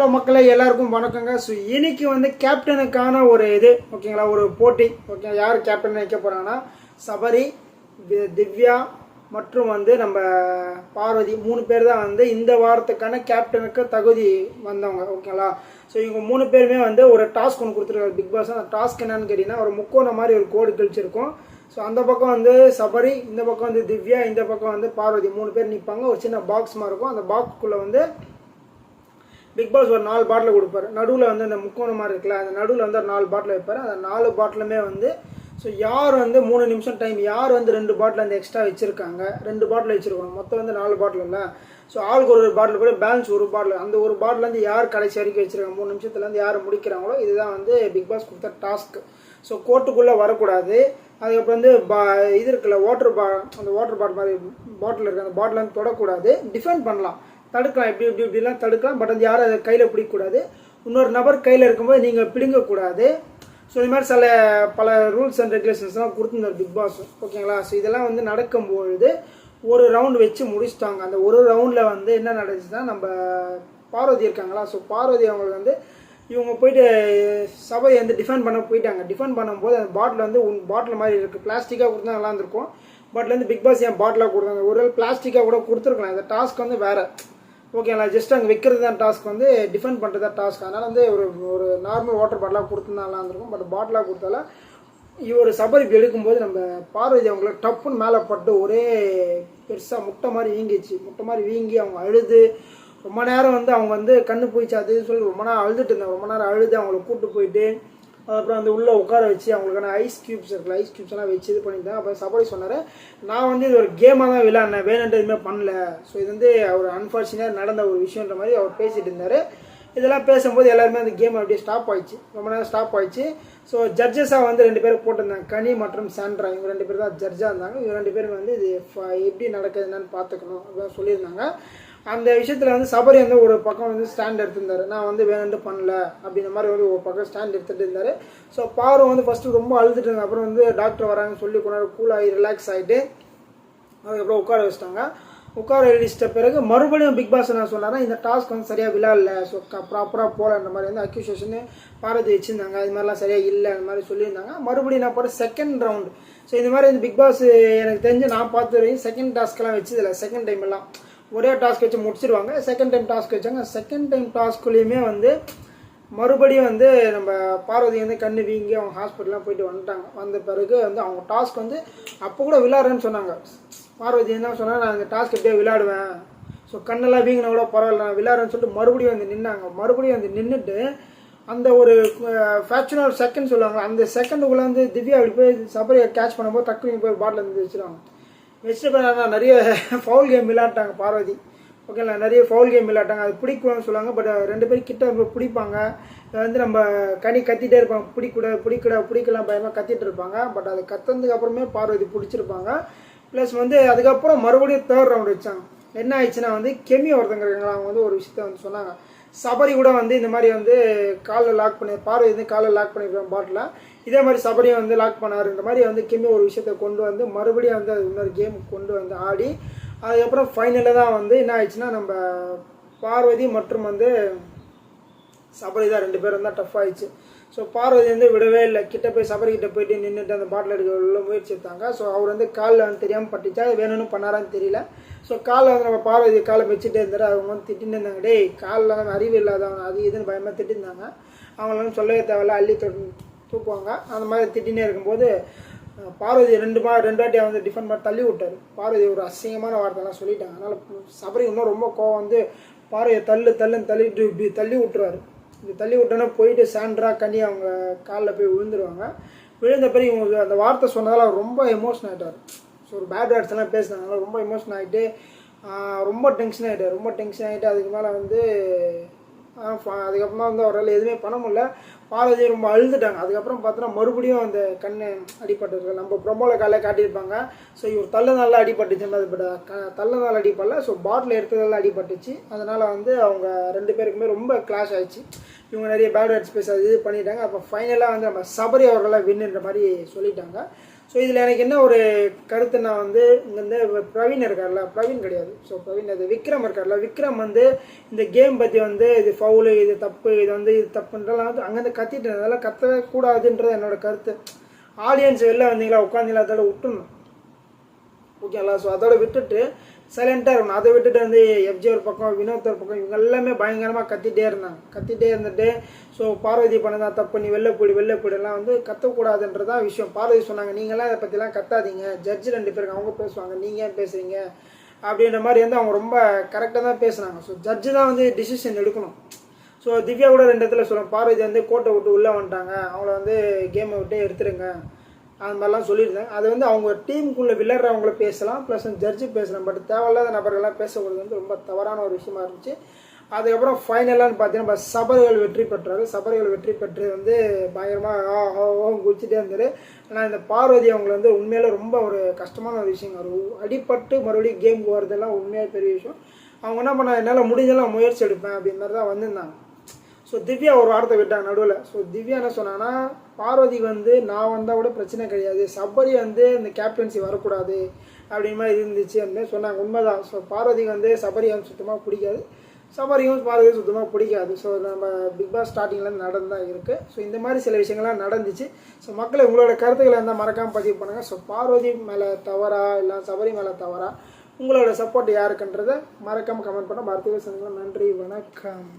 Hello மக்களே எல்லாருக்கும் வணக்கங்க. ஸோ இன்னைக்கு வந்து கேப்டனுக்கான ஒரு இது ஓகேங்களா ஒரு போட்டி. ஓகே யார் கேப்டன் வைக்க போகிறாங்கன்னா சபரி திவ்யா மற்றும் வந்து நம்ம பார்வதி மூணு பேர் தான் வந்து இந்த வாரத்துக்கான கேப்டனுக்கு தகுதி வந்தவங்க ஓகேங்களா? ஸோ இவங்க மூணு பேருமே வந்து ஒரு டாஸ்க் ஒன்று கொடுத்துருக்காரு பிக் பாஸ் அந்த டாஸ்க் என்னன்னு கேட்டிங்கன்னா ஒரு முக்கோண மாதிரி ஒரு கோடு கழிச்சிருக்கும். ஸோ அந்த பக்கம் வந்து சபரி இந்த பக்கம் வந்து திவ்யா இந்த பக்கம் வந்து பார்வதி மூணு பேர் நிற்பாங்க ஒரு சின்ன பாக்ஸ் மாதிரி இருக்கும். அந்த பாக்ஸ்க்குள்ளே வந்து பிக் பாஸ் ஒரு நாலு பாட்டில் கொடுப்பாரு. நடுவில் வந்து அந்த முக்கோணம் மாதிரி இருக்குல்ல அந்த நடுவில் வந்து ஒரு நாலு பாட்டில் வைப்பார். அந்த நாலு பாட்டிலுமே வந்து ஸோ யார் வந்து மூணு நிமிஷம் டைம் யார் வந்து ரெண்டு பாட்டில் அந்த எக்ஸ்ட்ரா வச்சுருக்காங்க? ரெண்டு பாட்டில் வச்சுருக்கணும். மொத்தம் வந்து நாலு பாட்டில் இல்லை? ஸோ ஆளுக்கு ஒரு ஒரு பாட்டில் கூட பேலன்ஸ் ஒரு பாட்டில் அந்த ஒரு பாட்டிலேருந்து யார் கடைசி வரைக்கும் வச்சுருக்காங்க? மூணு நிமிஷத்துலேருந்து யார் முடிக்கிறாங்களோ இதுதான் வந்து பிக் பாஸ் கொடுத்த டாஸ்க் ஸோ கோர்ட்டுக்குள்ளே வரக்கூடாது. அதுக்கப்புறம் வந்து பா இது இருக்குல்ல வாட்டர் பா அந்த வாட்டர் பாட்டில் மாதிரி பாட்டில் இருக்குது அந்த பாட்டில் வந்து தொடக்கூடாது. டிஃபெண்ட் பண்ணலாம். தடுக்கலாம் எப்படி இப்படி இப்படிலாம் தடுக்கலாம். பட் அது யாரும் அதை கையில் பிடிக்கக்கூடாது. இன்னொரு நபர் கையில் இருக்கும்போது நீங்கள் பிடுங்கக்கூடாது. ஸோ இது மாதிரி சில பல ரூல்ஸ் அண்ட் ரெகுலேஷன்ஸ்லாம் கொடுத்துருந்தார் பிக் பாஸ் ஓகேங்களா ஸோ இதெல்லாம் வந்து நடக்கும்பொழுது ஒரு ரவுண்ட் வச்சு முடிச்சிட்டாங்க. அந்த ஒரு ரவுண்டில் வந்து என்ன நடந்துச்சுன்னா நம்ம பார்வதி இருக்காங்களா? ஸோ பார்வதி அவங்களுக்கு வந்து இவங்க போயிட்டு சபையை வந்து டிஃபெண்ட் பண்ண போயிட்டாங்க. டிஃபெண்ட் பண்ணும்போது அந்த பாட்டில் வந்து உன் பாட்டில் மாதிரி இருக்குது பிளாஸ்டிக்காக கொடுத்தா நல்லா இருந்திருக்கும். பட்லேருந்து பிக் பாஸ் ஏன் பாட்டிலாக கொடுத்தாங்க? ஒரு பிளாஸ்டிக்காக கூட கொடுத்துருக்கலாம். இந்த டாஸ்க் வந்து வேறு. ஓகேங்களா ஜஸ்ட் அங்கே வைக்கிறது தான் டாஸ்க் வந்து டிஃபெண்ட் பண்ணுறது தான் டாஸ்க் அதனால் வந்து ஒரு ஒரு நார்மல் வாட்டர் பாட்டிலாக கொடுத்துருந்தா இருந்திருக்கும் பட் பாட்டிலாக கொடுத்தால இவர் சபரிக்கு எடுக்கும்போது நம்ம பார்வதி அவங்கள டப்புன்னு மேலே பட்டு ஒரே பெருசாக முட்டை மாதிரி வீங்கிச்சு முட்டை மாதிரி வீங்கி அவங்க அழுது. ரொம்ப நேரம் வந்து அவங்க வந்து கண்ணு போயிச்சு அது சொல்லி ரொம்ப நேரம் அழுதுட்டு இருந்தாங்க ரொம்ப நேரம் அழுது அவங்கள கூட்டு போயிட்டு அப்புறம் அந்த உள்ளே உட்கார வச்சு அவங்களுக்கான ஐஸ் க்யூப்ஸ் இருக்குல்ல ஐஸ் க்யூப்ஸ் எல்லாம் வச்சு இது பண்ணியிருந்தேன் அப்புறம் சபரி சொன்னார் நான் வந்து இது ஒரு கேமாக தான் விளையாடினேன் வேணுன்ட்டு எதுவுமே பண்ணல. ஸோ இது வந்து அவர் அன்ஃபார்ச்சுனேட் நடந்த ஒரு விஷயன்ற மாதிரி அவர் பேசிட்டு இருந்தார். இதெல்லாம் பேசும்போது எல்லாருமே அந்த கேம் அப்படியே ஸ்டாப் ஆயிடுச்சு. ரொம்ப நேரம் ஸ்டாப் ஆயிடுச்சு. ஸோ ஜட்ஜஸாக வந்து ரெண்டு பேரும் போட்டிருந்தாங்க. கனி மற்றும் சாண்ட்ரா இவங்க ரெண்டு பேர் தான் ஜட்ஜாக இருந்தாங்க. இவங்க ரெண்டு பேரும் வந்து இது எப்படி நடக்குது என்னன்னு பார்த்துக்கணும் அப்படின்னு சொல்லியிருந்தாங்க. அந்த விஷயத்தில் வந்து சபரி வந்து ஒரு பக்கம் வந்து ஸ்டாண்ட் எடுத்திருந்தாரு. நான் வந்து வேணும்ட்டு பண்ணல அப்படின்ற மாதிரி வந்து ஒரு பக்கம் ஸ்டாண்ட் எடுத்துகிட்டு இருந்தார். ஸோ பாரு வந்து ஃபஸ்ட்டு ரொம்ப அழுதுட்டு இருந்தாங்க. அப்புறம் வந்து டாக்டர் வராங்கன்னு சொல்லி கொண்டாடு கூலாகி ரிலாக்ஸ் ஆகிட்டு அதுக்கப்புறம் உட்கார வச்சிட்டாங்க. உட்கார வச்சிட்ட பிறகு மறுபடியும் பிக் பாஸ் என்ன சொன்னாரா இந்த டாஸ்க் வந்து சரியாக விளையாடல ஸோ ப்ராப்பராக போகலன்ற மாதிரி வந்து அக்யூசேஷன் பாரதி வச்சுருந்தாங்க. இது மாதிரிலாம் சரியாக இல்லை அந்த மாதிரி சொல்லியிருந்தாங்க. மறுபடியும் நான் போகிற செகண்ட் ரவுண்டு ஸோ இந்த மாதிரி இந்த பிக் பாஸ் எனக்கு தெரிஞ்சு நான் பார்த்து வரையும் செகண்ட் டாஸ்க்கெல்லாம் வச்சதில்லை. செகண்ட் டைம் எல்லாம். ஒரே டாஸ்க் வச்சு முடிச்சிருவாங்க செகண்ட் டைம் டாஸ்க் வச்சாங்க. செகண்ட் டைம் டாஸ்க்குள்ளேயுமே வந்து மறுபடியும் வந்து நம்ம பார்வதி வந்து கண்ணு வீங்கி அவங்க ஹாஸ்பிட்டல்லாம் போயிட்டு வந்துட்டாங்க. வந்த பிறகு வந்து அவங்க டாஸ்க் வந்து அப்போ கூட விளாடுறேன்னு சொன்னாங்க. பார்வதி என்ன சொன்னால் நான் இந்த டாஸ்க் எப்படியோ விளையாடுவேன். ஸோ கண்ணெல்லாம் வீங்கினா கூட பரவாயில்ல நான் விளையாடுறேன்னு சொல்லிட்டு மறுபடியும் வந்து நின்னாங்க. மறுபடியும் வந்து நின்றுட்டு அந்த ஒரு ஃபேக்சுனல் செகண்ட் சொல்லுவாங்க. அந்த செகண்டுக்குள்ளே வந்து திவ்யா அப்படி போய் சபரியை கேட்ச் பண்ணும்போது டக்குனு போய் பாட்டில் இருந்து வச்சுருவாங்க. வச்சுட்டு நிறைய ஃபவுல் கேம் விளையாட்டாங்க பார்வதி. ஓகேங்களா நிறைய ஃபவுல் கேம் விளையாட்டாங்க. அது பிடிக்கணும்னு சொல்லுவாங்க பட் ரெண்டு பேரும் கிட்ட நம்ம பிடிப்பாங்க. வந்து நம்ம கனி கத்திட்டே இருப்பாங்க. பிடிக்கூட பிடிக்கூட பிடிக்கலாம் பயமாக கத்திட்டு இருப்பாங்க. பட் அது கத்துனதுக்கு அப்புறமே பார்வதி பிடிச்சிருப்பாங்க. ப்ளஸ் வந்து அதுக்கப்புறம் மறுபடியும் தேர்ட் ரவுண்ட் வச்சாங்க. என்ன ஆயிடுச்சுன்னா வந்து கெமி ஒருத்தங்க இருக்காங்களா அவங்க வந்து ஒரு விஷயத்த வந்து சொன்னாங்க. சபரி கூட வந்து இந்த மாதிரி வந்து காலில் லாக் பண்ணி பார்வை வந்து காலில் லாக் பண்ணிருப்பாங்க பாட்டில் இதே மாதிரி சபரியும் வந்து லாக் பண்ணாருன்ற மாதிரி வந்து கிம்மி ஒரு விஷயத்தை கொண்டு வந்து மறுபடியும் வந்து அது இன்னொரு கேம் கொண்டு வந்து ஆடி அதுக்கப்புறம் ஃபைனலில் தான் வந்து என்ன ஆயிடுச்சுன்னா நம்ம பார்வதி மற்றும் வந்து சபரி தான் ரெண்டு பேரும் தான் டஃப் ஆயிடுச்சு. ஸோ பார்வதி வந்து விடவே இல்லை. கிட்ட போய் சபரி கிட்ட போயிட்டு நின்றுட்டு அந்த பாட்டில் எடுக்க உள்ள முயற்சி எடுத்தாங்க. ஸோ அவர் வந்து காலில் வந்து தெரியாமல் பட்டுச்சா அது வேணும்னு பண்ணாரான்னு தெரியல. ஸோ காலில் வந்து நம்ம பார்வதி காலை வச்சுட்டே இருந்தார் அவங்க வந்து திட்டின்னு இருந்தாங்க. டேய் காலில் வந்து அறிவு இல்லாதவங்க அது இதுன்னு பயமாக திட்டிருந்தாங்க அவங்களும் சொல்லவே தேவையில்ல. அள்ளி தூக்குவாங்க. அந்த மாதிரி திட்டினே இருக்கும்போது பார்வதி ரெண்டு மா ரெண்டு வாட்டியாக வந்து டிஃபெண்ட் பண்ணி தள்ளி விட்டார். பார்வதி ஒரு அசிங்கமான வார்த்தைலாம் சொல்லிட்டாங்க. அதனால் சபரி இன்னும் ரொம்ப கோவம் வந்து பார்வையை தள்ளு தள்ளுன்னு தள்ளிட்டு இப்படி தள்ளி விட்டுருவாரு இந்த தள்ளி விட்டோன்னே போயிட்டு சாண்ட்ரா கண்ணி அவங்க காலில் போய் விழுந்துருவாங்க. விழுந்த பிறகு இவங்க அந்த வார்த்தை சொன்னதால் அவர் ரொம்ப எமோஷன் ஆகிட்டார் ஸோ ஒரு பேட் வேர்ட்ஸ்லாம் பேசினாங்க ரொம்ப எமோஷன் ஆகிட்டு ரொம்ப டென்ஷன் ஆகிட்டார் ரொம்ப டென்ஷன் ஆகிட்டு அதுக்கு மேலே வந்து அதுக்கப்புறமா வந்து அவரால் எதுவுமே பண்ண முடியல. பாலாஜி ரொம்ப அழுதுட்டாங்க. அதுக்கப்புறம் பார்த்தோன்னா மறுபடியும் அந்த கண்ணு அடிபட்டிருக்கு நம்ம ப்ரொமோவில் காலையில் காட்டியிருப்பாங்க. ஸோ இவர் தள்ள நல்லா அடிபட்டுச்சுன்னு பட் க தள்ள நாள் அடிப்படல. ஸோ பாட்டில் எடுத்ததெல்லாம் அடிபட்டுச்சு. அதனால் வந்து அவங்க ரெண்டு பேருக்குமே ரொம்ப கிளாஷ் ஆயிடுச்சு. இவங்க நிறைய பேட் வேர்ட்ஸ் பேச இது பண்ணிட்டாங்க. அப்போ ஃபைனலாக வந்து நம்ம சபரி அவர்களாக வின்னுன்ற மாதிரி சொல்லிட்டாங்க. ஸோ இதில் எனக்கு என்ன ஒரு கருத்துன்னா வந்து இங்கேருந்து பிரவீன் இருக்கார்ல பிரவீன் கிடையாது. ஸோ பிரவீன் அது விக்ரம் இருக்கார்ல. விக்ரம் வந்து இந்த கேம் பற்றி வந்து இது ஃபவுலு இது தப்பு இது வந்து இது தப்புன்றலாம் வந்து அங்கேருந்து கத்திட்டு அதெல்லாம் கத்தவே கூடாதுன்றது என்னோட கருத்து. ஆடியன்ஸ் வெளில வந்தீங்களா உட்காந்தீங்களா அதோட விட்டுணும் ஓகேங்களா ஸோ அதோட விட்டுட்டு சைலண்ட்டாக இருக்கணும். அதை விட்டுட்டு வந்து எஃப்ஜி ஒரு பக்கம் வினோத் ஒரு பக்கம் இவங்க எல்லாமே பயங்கரமாக கத்திட்டே இருந்தாங்க. கத்திட்டே இருந்துட்டு ஸோ பார்வதி பண்ணதான் தப்பு நீ வெளில போடி வெளில போடிலாம் வந்து கத்தக்கூடாதுன்றதான் விஷயம். பார்வதி சொன்னாங்க நீங்களாம் இதை பற்றிலாம் கத்தாதீங்க. ஜட்ஜு ரெண்டு பேருக்கு அவங்க பேசுவாங்க. நீங்கள் ஏன் பேசுகிறீங்க அப்படின்ற மாதிரி வந்து அவங்க ரொம்ப கரெக்டாக தான் பேசுனாங்க. ஸோ ஜட்ஜு தான் வந்து டிசிஷன் எடுக்கணும். ஸோ திவ்யா கூட ரெண்டு இடத்துல சொல்லுவோம் பார்வதி வந்து கோட்டை விட்டு உள்ளே வந்துட்டாங்க. அவங்கள வந்து கேமை விட்டு எடுத்துருங்க. அந்த மாதிரிலாம் சொல்லியிருந்தேன். அது வந்து அவங்க டீமுக்குள்ளே விளையாடுறவங்கள பேசலாம் ப்ளஸ் ஜட்ஜு பேசலாம். பட் தேவையில்லாத நபர்கள்லாம் பேசக்கூடாது வந்து ரொம்ப தவறான ஒரு விஷயமா இருந்துச்சு. அதுக்கப்புறம் ஃபைனலான்னு பார்த்தீங்கன்னா நம்ம சபரிகள் வெற்றி பெற்றாரு சபரிகள் வெற்றி பெற்று வந்து பயங்கரமாக ஆ குதிச்சுட்டே இருந்தார் ஆனால் இந்த பார்வதி அவங்களை வந்து உண்மையில ரொம்ப ஒரு கஷ்டமான ஒரு விஷயம் ஒரு அடிப்பட்டு மறுபடியும் கேம் போகிறதெல்லாம் உண்மையாக பெரிய விஷயம். அவங்க என்ன பண்ண என்னால் முடிஞ்செல்லாம் முயற்சி எடுப்பேன் அப்படின்ற தான் வந்திருந்தாங்க. ஸோ திவ்யா ஒரு வார்த்தை விட்டாங்க நடுவில். ஸோ திவ்யா என்ன சொன்னாங்கன்னா பார்வதி வந்து நான் வந்தால் கூட பிரச்சனை கிடையாது. சபரி வந்து இந்த கேப்டன்சி வரக்கூடாது. அப்படின் மாதிரி இருந்துச்சு அப்படின்னு சொன்னாங்க. உண்மைதான். ஸோ பார்வதிக்கு வந்து சபரி வந்து சுத்தமாக பிடிக்காது. சபரியும் பார்வதியும் சுத்தமாக பிடிக்காது. ஸோ நம்ம பிக் பாஸ் ஸ்டார்டிங்கில் நடந்து தான் இருக்குது ஸோ இந்த மாதிரி சில விஷயங்கள்லாம் நடந்துச்சு. ஸோ மக்களை உங்களோட கருத்துக்களை இருந்தால் மறக்காமல் பதிவு பண்ணுங்கள் ஸோ பார்வதி மேலே தவறா இல்லை சபரி மேலே தவறா உங்களோட சப்போர்ட் யாருக்குன்றதை மறக்காமல் கமெண்ட் பண்ண. மருத்துவ சங்கங்கள் நன்றி. வணக்கம்.